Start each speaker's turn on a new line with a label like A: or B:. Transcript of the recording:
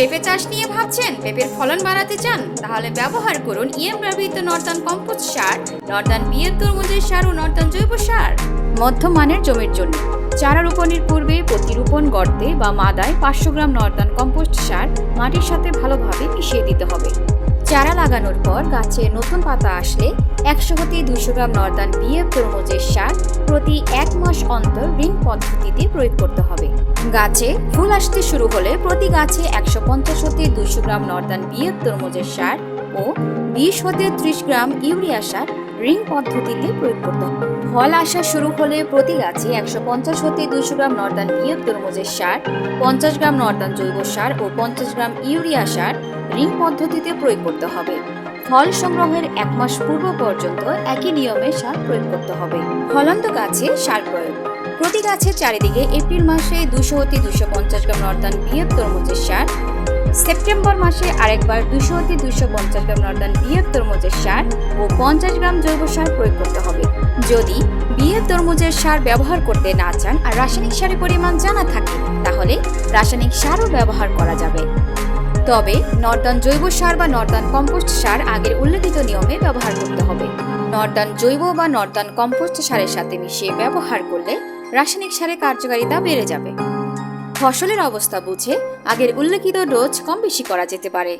A: পেঁপে চাষ নিয়ে ভাবছেন? পেঁপের ফলন বাড়াতে চান? তাহলে ব্যবহার করুন ইএম ব্যবহৃত নর্দান কম্পোস্ট সার, নর্দান বিয়ের তরমুজের সার ও নর্দান জৈব সার। মধ্যমানের জমির জন্য চারা রোপণের পূর্বে প্রতি রোপণ গর্তে বা মাদায় পাঁচশো গ্রাম নর্দান কম্পোস্ট সার মাটির সাথে ভালোভাবে মিশিয়ে দিতে হবে। চারা লাগানোর পর গাছে নতুন পাতা আসলে একশো হতে দুশো গ্রাম নর্দান বিএফ তরমুজের সার প্রতি এক মাস অন্তর রিং পদ্ধতিতে প্রয়োগ করতে হবে। গাছে ফুল আসতে শুরু হলে প্রতি গাছে একশো পঞ্চাশ হতে দুইশো গ্রাম নর্দান বিয়ে তরমুজের সার ও বিশ হতে ত্রিশ গ্রাম ইউরিয়া সার রিং পদ্ধতিতে প্রয়োগ করতে ফল আসা শুরু হলে প্রতি গাছে একশো পঞ্চাশ হতে দুইশো গ্রাম নর্দান বিয়ে তরমুজের সার, পঞ্চাশ গ্রাম নর্দান জৈব সার ও পঞ্চাশ গ্রাম ইউরিয়া সার রিং পদ্ধতিতে প্রয়োগ করতে হবে। ফল সংগ্রহের এক মাস পূর্ব পর্যন্ত একই নিয়মে সার প্রয়োগ করতে হবে। ফলন্ত গাছে সার প্রয়োগ। প্রতি গাছের চারিদিকে এপ্রিল মাসে দুশো হতে দুশো পঞ্চাশ গ্রাম নর্দান বিয়ের তরমুজের সার। সেপ্টেম্বর মাসে আরেকবার দুশো হতে দুশো পঞ্চাশ গ্রাম নর্দান বিয়ের তরমুজের সার ও পঞ্চাশ গ্রাম জৈব সার প্রয়োগ করতে হবে। যদি বিয়ের তরমুজের সার ব্যবহার করতে না চান আর রাসায়নিক সারের পরিমাণ জানা থাকে, তাহলে রাসায়নিক সারও ব্যবহার করা যাবে। তবে নর্দান জৈব সার বা নর্দান কম্পোস্ট সার আগের উল্লেখিত নিয়মে ব্যবহার করতে হবে। নর্দান জৈব বা নর্দান কম্পোস্ট সারের সাথে মিশিয়ে ব্যবহার করলে রাসায়নিক সারের কার্যকারিতা বেড়ে যাবে। ফসলের অবস্থা বুঝে আগের উল্লেখিত ডোজ কম বেশি করা যেতে পারে।